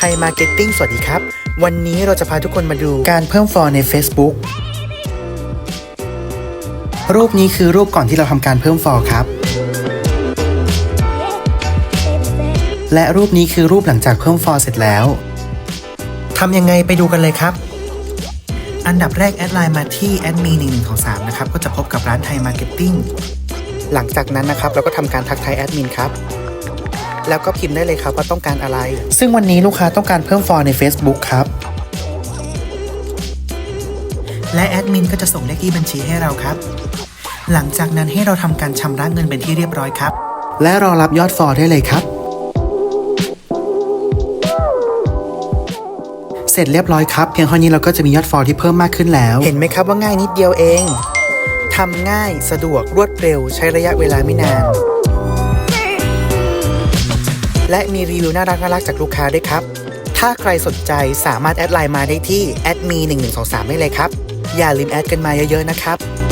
ไทยมาร์เก็ตติ้งสวัสดีครับ วันนี้เราจะพาทุกคนมาดูการเพิ่มฟอลใน Facebook รูปนี้คือรูปก่อนที่เราทำการเพิ่มฟอลครับ และรูปนี้คือรูปหลังจากเพิ่มฟอลเสร็จแล้วทำยังไงไปดูกันเลยครับ อันดับแรกแอดไลน์มาที่แอดมี1 1ของ3นะครับ ก็จะพบกับร้านไทยมาร์เก็ตติ้งหลังจากนั้นนะครับ เราก็ทำการทักทายแอดมินครับ แล้วก็พิมพ์ได้เลยครับว่าต้องการอะไร ซึ่งวันนี้ลูกค้าต้องการเพิ่มฟอลใน Facebook ครับ และแอดมินก็จะส่งเลขที่บัญชีให้เราครับ หลังจากนั้นให้เราทำการชำระเงินเป็นที่เรียบร้อยครับ และรอรับยอดฟอลได้เลยครับ เสร็จเรียบร้อยครับ เพียงเท่านี้เราก็จะมียอดฟอลที่เพิ่มมากขึ้นแล้ว เห็นไหมครับว่าง่ายนิดเดียวเองทำง่ายสะดวกรวดเร็วใช้ระยะเวลาไม่นาน และมีรีวิวน่ารักน่ารักจากลูกค้าด้วยครับ ถ้าใครสนใจสามารถแอดไลน์มาได้ที่แอดมี1123ได้เลยครับ อย่าลืมแอดกันมาเยอะๆนะครับ